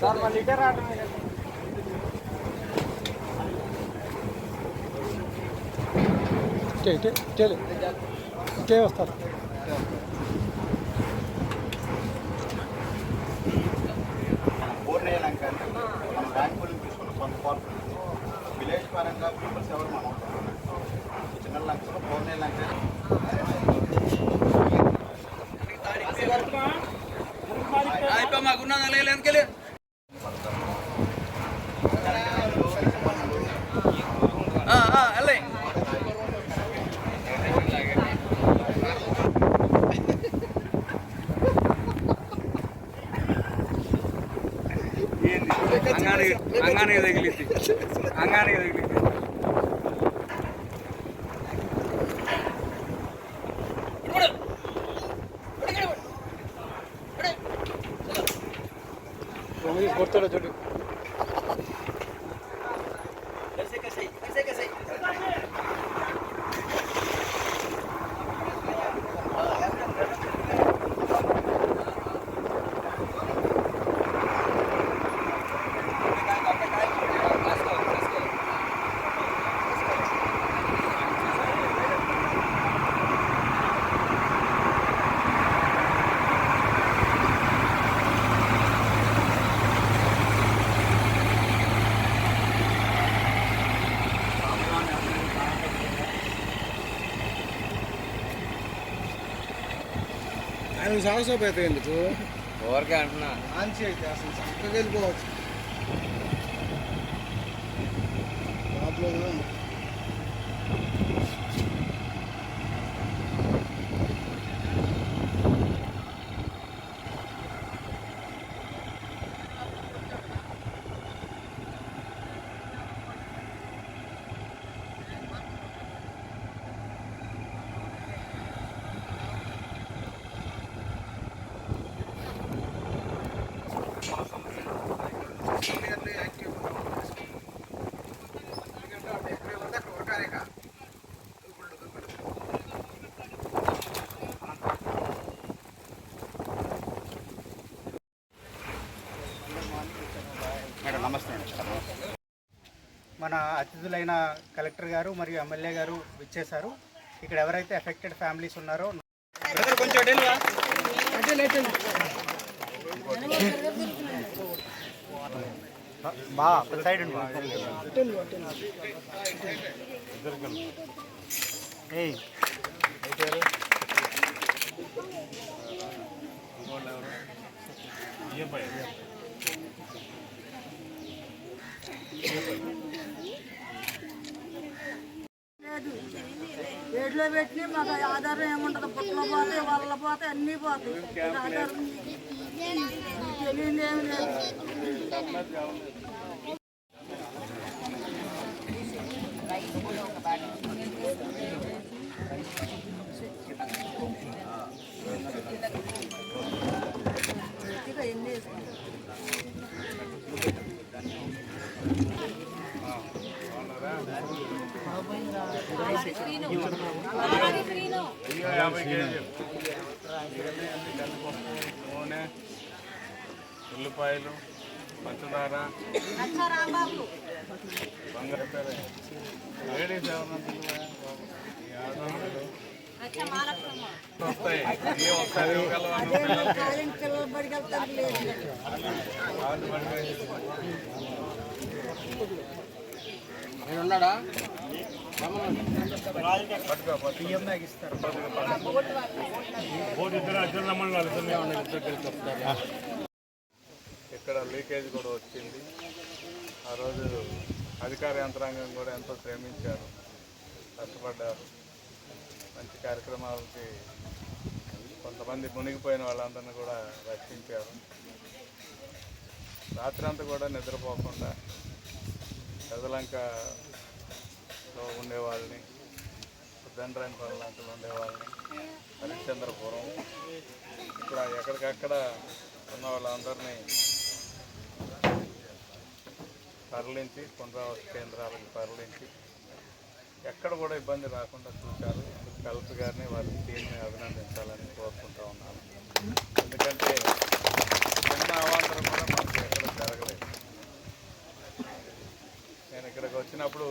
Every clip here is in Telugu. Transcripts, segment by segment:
సార్ మా లీటర్ ఆటం ఇటే ఇటే ఇటే వస్తారు എനക്കൽ ആ ആ അല്ലേ? അങ്ങനെ അങ്ങനെ അങ്ങനെ ఆయన సాహసం అయితే ఎందుకు? ఊరికే అంటున్నా. మంచి అయితే అసలు చక్కగా వెళ్ళిపోవచ్చు. ప్రాబ్లం మేడం నమస్తే మేడం మన అతిథులైన కలెక్టర్ గారు మరియు ఎమ్మెల్యే గారు విచ్చేశారు. ఇక్కడ ఎవరైతే ఎఫెక్టెడ్ ఫ్యామిలీస్ ఉన్నారో బా సైడ్ ఉండి ఏయ్ ఏట్లో పెట్టి మాకు ఆధారం ఏముండదు పుట్టలో పోతాయి వాళ్ళ పోతాయి అన్నీ పోతాయి. ఆధారం తెలియదు ఏమి లేదు ఇక ఎన్ని వేసుకుంటాం యాభై కేజీలు ఇవన్నీ అన్ని కలిపి నూనె ఉల్లిపాయలు పంచదార బంగారు లేడీస్ ఎవరన్నా వస్తాయి. అన్నీ ఒకసారి ఇవ్వగలవా ఇక్కడ లీకేజ్ కూడా వచ్చింది. ఆ రోజు అధికార యంత్రాంగం కూడా ఎంతో శ్రమించారు. కష్టపడ్డారు. మంచి కార్యక్రమాలకి కొంతమంది మునిగిపోయిన వాళ్ళందరినీ కూడా రక్షించారు. రాత్రి అంతా కూడా నిద్రపోకుండా పెదలంకలో ఉండేవాళ్ళని దండ్రాని పనులంకలో ఉండేవాళ్ళని హరిశ్చంద్రపురం ఇక్కడ ఎక్కడికక్కడ ఉన్న వాళ్ళందరినీ తరలించి పునరావాస కేంద్రాలకు తరలించి ఎక్కడ కూడా ఇబ్బంది రాకుండా చూశారు. అందుకు కలెక్టర్ గారిని వారి టీంని అభినందించాలని కోరుకుంటా ఉన్నాను ఎందుకంటే చిన్న అవాంతరం కూడా మనకు ఎక్కడ జరగలేదు నేను ఇక్కడికి వచ్చినప్పుడు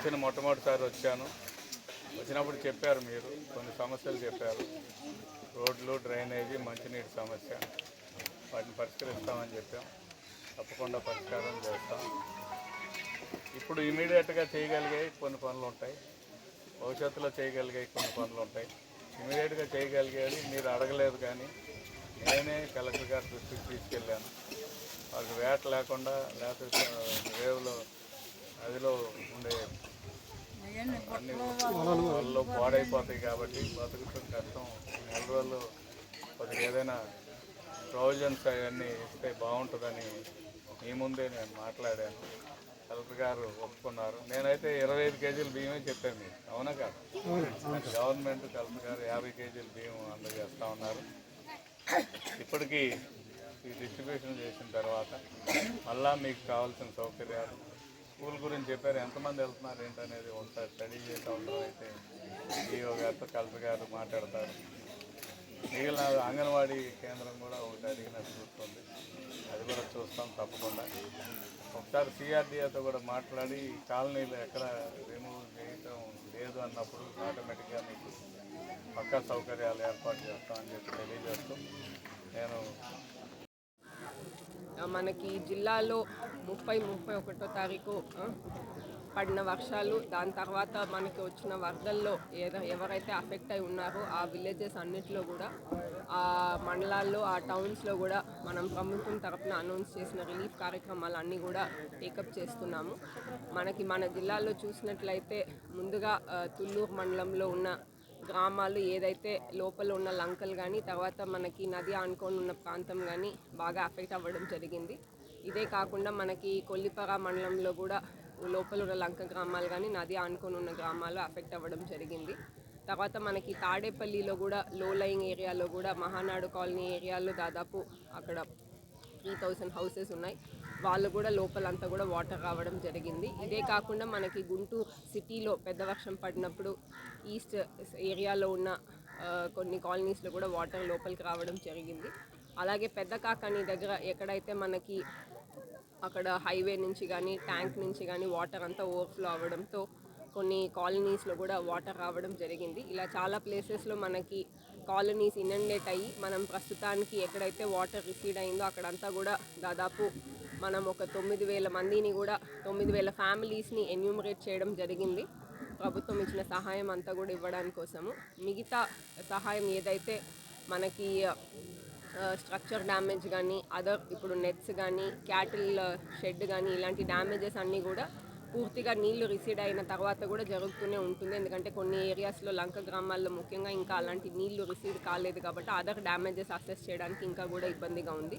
ఎమ్మెల్యేగా మొట్టమొదటిసారి వచ్చాను. వచ్చినప్పుడు చెప్పారు మీరు కొన్ని సమస్యలు చెప్పారు. రోడ్లు డ్రైనేజీ మంచినీటి సమస్య. వాటిని పరిష్కరిస్తామని చెప్పాం. తప్పకుండా పరిష్కారం చేస్తాం. ఇప్పుడు ఇమీడియట్గా చేయగలిగే కొన్ని పనులు ఉంటాయి. భవిష్యత్తులో చేయగలిగే కొన్ని పనులు ఉంటాయి. ఇమీడియట్గా చేయగలిగేది మీరు అడగలేదు కానీ నేనే కలెక్టర్ గారి దృష్టికి తీసుకెళ్ళాను. వాళ్ళకి వేట లేకుండా లేకపోతే రేవులో నదిలో ఉండే వాళ్ళు పాడైపోతాయి కాబట్టి బతుకుతాం కష్టం. నెల రోజులు కొద్దిగా ఏదైనా ప్రొవిజన్స్ అవన్నీ ఇస్తే బాగుంటుందని మీ ముందే నేను మాట్లాడాను. కలెక్టర్ గారు ఒప్పుకున్నారు. నేనైతే ఇరవై ఐదు కేజీలు బియ్యమే చెప్పాను మీకు. అవునా కాదు? గవర్నమెంట్ కలెక్టర్ గారు యాభై కేజీలు బియ్యం అందజేస్తూ ఉన్నారు. ఇప్పటికీ ఈ డిస్ట్రిబ్యూషన్ చేసిన తర్వాత మళ్ళా మీకు కావాల్సిన సౌకర్యాలు స్కూల్ గురించి చెప్పారు. ఎంతమంది వెళ్తున్నారు ఏంటనేది ఒకసారి స్టడీ చేసే అవసరం అయితే ఈఓ గారితో కలెక్టర్ గారు మాట్లాడతారు. మిగిలిన అంగన్వాడీ కేంద్రం కూడా ఒకటి అడిగినట్టు చూస్తుంది. అది కూడా చూస్తాం తప్పకుండా. ఒకసారి సిఆర్డీఏతో కూడా మాట్లాడి కాలనీలు ఎక్కడ రిమూవ్ చేయటం లేదు అన్నప్పుడు ఆటోమేటిక్గా మీకు పక్కా సౌకర్యాలు ఏర్పాటు చేస్తామని చెప్పి తెలియజేస్తూ నేను మనకి జిల్లాలో ముప్పై ముప్పై ఒకటో తారీఖు పడిన వర్షాలు దాని తర్వాత మనకి వచ్చిన వరదల్లో ఏదో ఎవరైతే అఫెక్ట్ అయి ఉన్నారో ఆ విలేజెస్ అన్నిటిలో కూడా ఆ మండలాల్లో ఆ టౌన్స్లో కూడా మనం ప్రభుత్వం తరపున అనౌన్స్ చేసిన రిలీఫ్ కార్యక్రమాలు అన్నీ కూడా టేకప్ చేస్తున్నాము. మనకి మన జిల్లాలో చూసినట్లయితే ముందుగా తుళ్ళూరు మండలంలో ఉన్న గ్రామాలు ఏదైతే లోపల ఉన్న లంకలు కానీ తర్వాత మనకి నది ఆనుకొని ఉన్న ప్రాంతం కానీ బాగా అఫెక్ట్ అవ్వడం జరిగింది. ఇదే కాకుండా మనకి కొల్లిపర మండలంలో కూడా లోపల ఉన్న లంక గ్రామాలు కానీ నది ఆనుకొని ఉన్న గ్రామాలు అఫెక్ట్ అవ్వడం జరిగింది. తర్వాత మనకి తాడేపల్లిలో కూడా లో లయింగ్ ఏరియాలో కూడా మహానాడు కాలనీ ఏరియాలో దాదాపు అక్కడ త్రీ థౌజండ్ హౌసెస్ ఉన్నాయి. వాళ్ళు కూడా లోపలంతా కూడా వాటర్ రావడం జరిగింది. ఇదే కాకుండా మనకి గుంటూరు సిటీలో పెద్ద వర్షం పడినప్పుడు ఈస్ట్ ఏరియాలో ఉన్న కొన్ని కాలనీస్లో కూడా వాటర్ లోపలికి రావడం జరిగింది. అలాగే పెద్ద కాకాని దగ్గర ఎక్కడైతే మనకి అక్కడ హైవే నుంచి కానీ ట్యాంక్ నుంచి కానీ వాటర్ అంతా ఓవర్ఫ్లో అవ్వడంతో కొన్ని కాలనీస్లో కూడా వాటర్ రావడం జరిగింది. ఇలా చాలా ప్లేసెస్లో మనకి కాలనీస్ ఇనండేట్ అయ్యి మనం ప్రస్తుతానికి ఎక్కడైతే వాటర్ రిసీడ్ అయిందో అక్కడంతా కూడా దాదాపు మనం ఒక తొమ్మిది వేల మందిని కూడా తొమ్మిది వేల ఫ్యామిలీస్ని ఎన్యూమరేట్ చేయడం జరిగింది. ప్రభుత్వం ఇచ్చిన సహాయం అంతా కూడా ఇవ్వడానికి కోసము. మిగతా సహాయం ఏదైతే మనకి స్ట్రక్చర్ డ్యామేజ్ కానీ అదర్ ఇప్పుడు నెట్స్ కానీ క్యాటిల్ షెడ్ కానీ ఇలాంటి డ్యామేజెస్ అన్నీ కూడా పూర్తిగా నీళ్ళు రిసీడ్ అయిన తర్వాత కూడా జరుగుతూనే ఉంటుంది. ఎందుకంటే కొన్ని ఏరియాస్లో లంక గ్రామాల్లో ముఖ్యంగా ఇంకా అలాంటి నీళ్ళు రిసీడ్ కాలేదు కాబట్టి అదర్ డ్యామేజెస్ అసెస్ చేయడానికి ఇంకా కూడా ఇబ్బందిగా ఉంది.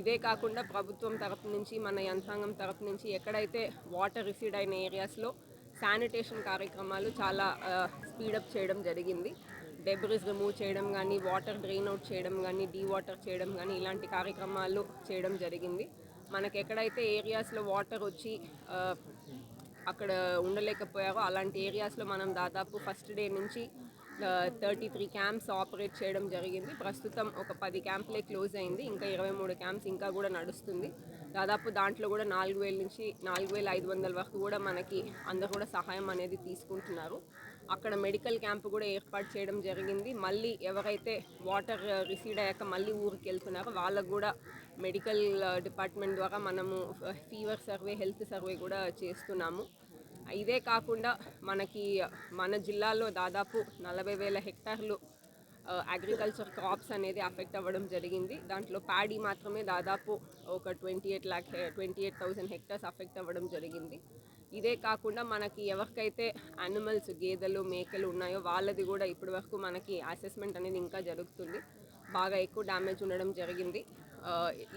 ఇదే కాకుండా ప్రభుత్వం తరపు నుంచి మన యంత్రాంగం తరపు నుంచి ఎక్కడైతే వాటర్ రిసీడ్ అయిన ఏరియాస్లో శానిటేషన్ కార్యక్రమాలు చాలా స్పీడప్ చేయడం జరిగింది. డెబ్రిస్ రిమూవ్ చేయడం కానీ వాటర్ డ్రెయిన్ అవుట్ చేయడం కానీ డీ వాటర్ చేయడం కానీ ఇలాంటి కార్యక్రమాలు చేయడం జరిగింది. మనకు ఎక్కడైతే ఏరియాస్లో వాటర్ వచ్చి అక్కడ ఉండలేకపోయారో అలాంటి ఏరియాస్లో మనం దాదాపు ఫస్ట్ డే నుంచి థర్టీ త్రీ క్యాంప్స్ ఆపరేట్ చేయడం జరిగింది. ప్రస్తుతం ఒక పది క్యాంప్లే క్లోజ్ అయింది. ఇంకా ఇరవై మూడు క్యాంప్స్ ఇంకా కూడా నడుస్తుంది. దాదాపు దాంట్లో కూడా నాలుగు వేల నుంచి నాలుగు వేల ఐదు వందల వరకు కూడా మనకి అందరూ కూడా సహాయం అనేది తీసుకుంటున్నారు. అక్కడ మెడికల్ క్యాంప్ కూడా ఏర్పాటు చేయడం జరిగింది. మళ్ళీ ఎవరైతే వాటర్ రిసీడ్ అయ్యాక మళ్ళీ ఊరికి వెళ్తున్నారో వాళ్ళకు కూడా మెడికల్ డిపార్ట్మెంట్ ద్వారా మనము ఫీవర్ సర్వే హెల్త్ సర్వే కూడా చేస్తున్నాము. ఇదే కాకుండా మనకి మన జిల్లాలో దాదాపు నలభై వేల హెక్టార్లు అగ్రికల్చర్ క్రాప్స్ అనేది అఫెక్ట్ అవ్వడం జరిగింది. దాంట్లో ప్యాడీ మాత్రమే దాదాపు ఒక twenty eight lakh twenty eight thousand hectares affect అవ్వడం జరిగింది. ఇదే కాకుండా మనకి ఎవరికైతే యానిమల్స్ గేదెలు మేకలు ఉన్నాయో వాళ్ళది కూడా ఇప్పటి వరకు మనకి అసెస్మెంట్ అనేది ఇంకా జరుగుతుంది. బాగా ఎక్కువ డ్యామేజ్ ఉండడం జరిగింది.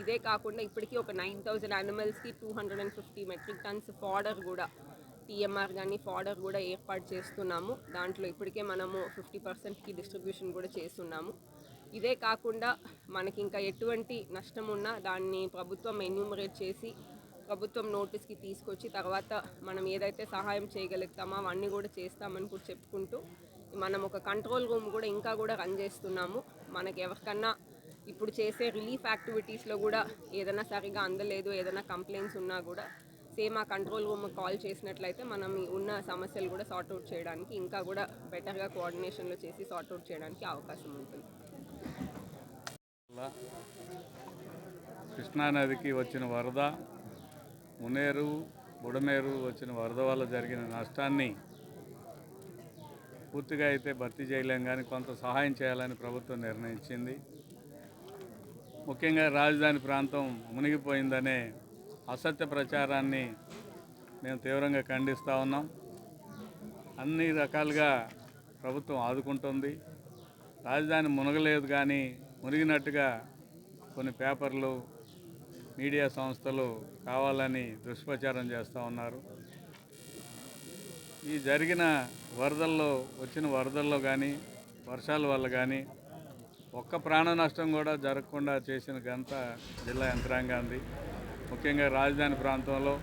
ఇదే కాకుండా ఇప్పటికీ ఒక nine thousand యానిమల్స్కి two hundred and fifty metric tons fodder కూడా టీఎంఆర్ కానీ ఫాడర్ కూడా ఏర్పాటు చేస్తున్నాము. దాంట్లో ఇప్పటికే మనము ఫిఫ్టీ పర్సెంట్కి డిస్ట్రిబ్యూషన్ కూడా చేస్తున్నాము. ఇదే కాకుండా మనకి ఇంకా ఎటువంటి నష్టం ఉన్నా దాన్ని ప్రభుత్వం ఎన్యూమరేట్ చేసి ప్రభుత్వం నోటీస్కి తీసుకొచ్చి తర్వాత మనం ఏదైతే సహాయం చేయగలుగుతామో అవన్నీ కూడా చేస్తామని కూడా చెప్పుకుంటూ మనం ఒక కంట్రోల్ రూమ్ కూడా ఇంకా కూడా రన్ చేస్తున్నాము. మనకి ఎవరికన్నా ఇప్పుడు చేసే రిలీఫ్ యాక్టివిటీస్లో కూడా ఏదైనా సరిగా అందలేదు ఏదైనా కంప్లైంట్స్ ఉన్నా కూడా సేమ్ ఆ కంట్రోల్ రూమ్ కాల్ చేసినట్లయితే మనం ఉన్న సమస్యలు కూడా సార్ట్ అవుట్ చేయడానికి ఇంకా కూడా బెటర్గా కోఆర్డినేషన్లో చేసి సార్ట్ అవుట్ చేయడానికి అవకాశం ఉంటుంది. కృష్ణానదికి వచ్చిన వరద మునేరు బుడమేరు వచ్చిన వరద వల్ల జరిగిన నష్టాన్ని పూర్తిగా అయితే భర్తీ చేయలేం కానీ కొంత సహాయం చేయాలని ప్రభుత్వం నిర్ణయించింది. ముఖ్యంగా రాజధాని ప్రాంతం మునిగిపోయిందనే అసత్య ప్రచారాన్ని మేము తీవ్రంగా ఖండిస్తూ ఉన్నాం. అన్ని రకాలుగా ప్రభుత్వం ఆదుకుంటుంది. రాజధాని మునగలేదు కానీ మునిగినట్టుగా కొన్ని పేపర్లు మీడియా సంస్థలు కావాలని దుష్ప్రచారం చేస్తూ ఉన్నారు. ఈ జరిగిన వరదల్లో వచ్చిన వరదల్లో కానీ వర్షాల వల్ల కానీ ఒక్క ప్రాణ నష్టం కూడా జరగకుండా చేసిన ఘనత జిల్లా యంత్రాంగాంది ముఖ్యంగా రాజధాని ప్రాంతంలో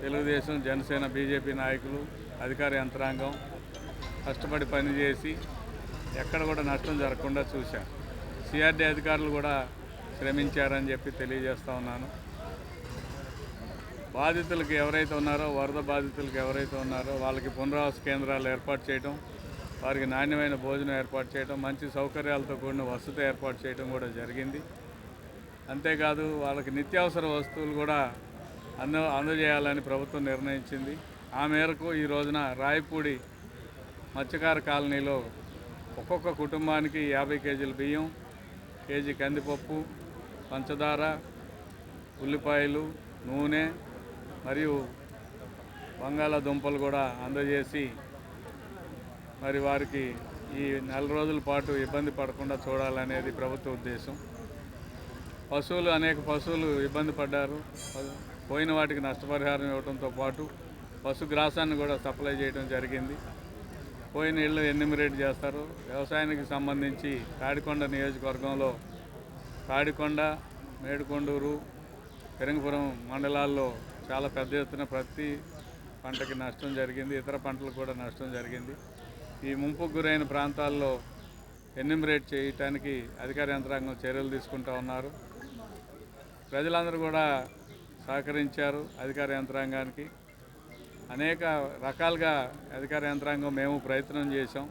తెలుగుదేశం జనసేన బీజేపీ నాయకులు అధికార యంత్రాంగం కష్టపడి పనిచేసి ఎక్కడ కూడా నష్టం జరగకుండా చూశారు. సిఆర్డీ అధికారులు కూడా శ్రమించారని చెప్పి తెలియజేస్తూ ఉన్నాను. బాధితులకు ఎవరైతే ఉన్నారో వరద బాధితులకు ఎవరైతే ఉన్నారో వాళ్ళకి పునరావాస కేంద్రాలు ఏర్పాటు చేయడం వారికి నాణ్యమైన భోజనం ఏర్పాటు చేయడం మంచి సౌకర్యాలతో కూడిన వసతి ఏర్పాటు చేయడం కూడా జరిగింది. అంతేకాదు వాళ్ళకి నిత్యావసర వస్తువులు కూడా అంద అందజేయాలని ప్రభుత్వం నిర్ణయించింది. ఆ మేరకు ఈ రోజున రాయపూడి మత్స్యకార కాలనీలో ఒక్కొక్క కుటుంబానికి యాభై కేజీల బియ్యం కేజీ కందిపప్పు పంచదార ఉల్లిపాయలు నూనె మరియు బంగాళాదుంపలు కూడా అందజేసి మరి వారికి ఈ నెల రోజుల పాటు ఇబ్బంది పడకుండా చూడాలనేది ప్రభుత్వ ఉద్దేశం. పశువులు అనేక పశువులు ఇబ్బంది పడ్డారు. పోయిన వాటికి నష్టపరిహారం ఇవ్వడంతో పాటు పశుగ్రాసాన్ని కూడా సప్లై చేయడం జరిగింది. పోయిన ఇళ్ళు ఎన్యూమిరేట్ చేస్తారు. వ్యవసాయానికి సంబంధించి తాడికొండ నియోజకవర్గంలో తాడికొండ మేడుకొండూరు పెరంగపురం మండలాల్లో చాలా పెద్ద ఎత్తున ప్రతి పంటకి నష్టం జరిగింది. ఇతర పంటలకు కూడా నష్టం జరిగింది. ఈ ముంపుకు గురైన ప్రాంతాల్లో ఎన్నిమిరేట్ చేయటానికి అధికార యంత్రాంగం చర్యలు తీసుకుంటా ఉన్నారు. ప్రజలందరూ కూడా సహకరించారు అధికార యంత్రాంగానికి. అనేక రకాలుగా అధికార యంత్రాంగం మేము ప్రయత్నం చేశాం.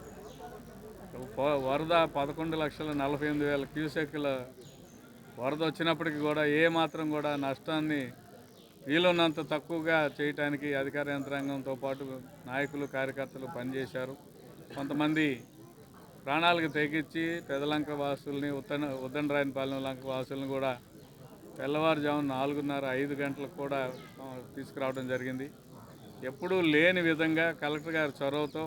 వరద పదకొండు లక్షల నలభై ఎనిమిది వేల క్యూసెక్ల వరద వచ్చినప్పటికీ కూడా ఏ మాత్రం కూడా నష్టాన్ని వీలున్నంత తక్కువగా చేయటానికి అధికార యంత్రాంగంతో పాటు నాయకులు కార్యకర్తలు పనిచేశారు. కొంతమంది ప్రాణాలకు తెగించి పెదలంక వాసుల్ని ఉత్తన ఉద్దండరాయనపాలెం లంక వాసుల్ని కూడా తెల్లవారుజామున నాలుగున్నర ఐదు గంటలకు కూడా తీసుకురావడం జరిగింది. ఎప్పుడూ లేని విధంగా కలెక్టర్ గారి చొరవతో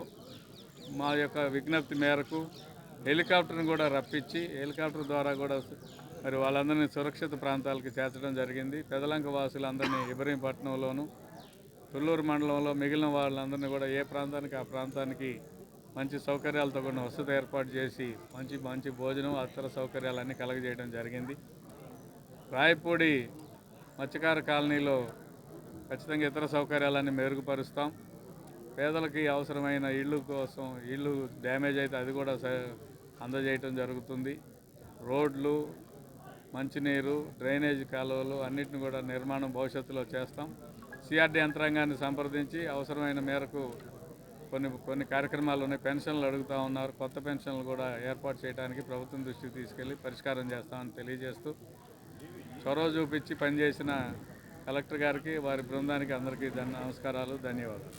మా యొక్క విజ్ఞప్తి మేరకు హెలికాప్టర్ని కూడా రప్పించి హెలికాప్టర్ ద్వారా కూడా మరి వాళ్ళందరినీ సురక్షిత ప్రాంతాలకు చేర్చడం జరిగింది. పెదలంక వాసులందరినీ ఇబ్రహీంపట్నంలోను తుళ్ళూరు మండలంలో మిగిలిన వాళ్ళందరినీ కూడా ఏ ప్రాంతానికి ఆ ప్రాంతానికి మంచి సౌకర్యాలతో కూడిన వసతి ఏర్పాటు చేసి మంచి మంచి భోజనం అత్తర సౌకర్యాలన్నీ కలగజేయడం జరిగింది. రాయపూడి మత్స్యకార కాలనీలో ఖచ్చితంగా ఇతర సౌకర్యాలన్నీ మెరుగుపరుస్తాం. పేదలకి అవసరమైన ఇళ్ళు కోసం ఇళ్ళు డ్యామేజ్ అయితే అది కూడా స- అందజేయటం జరుగుతుంది. రోడ్లు మంచినీరు డ్రైనేజ్ కాలువలు అన్నిటిని కూడా నిర్మాణం భవిష్యత్తులో చేస్తాం. సిఆర్డీ యంత్రాంగాన్ని సంప్రదించి అవసరమైన మేరకు కొన్ని కొన్ని కార్యక్రమాలు ఉన్నాయి. పెన్షన్లు అడుగుతూ ఉన్నారు. కొత్త పెన్షన్లు కూడా ఏర్పాటు చేయడానికి ప్రభుత్వం దృష్టికి తీసుకెళ్ళి పరిష్కారం చేస్తామని తెలియజేస్తూ చొరవ చూపించి పనిచేసిన కలెక్టర్ గారికి వారి బృందానికి అందరికీ నమస్కారాలు ధన్యవాదాలు.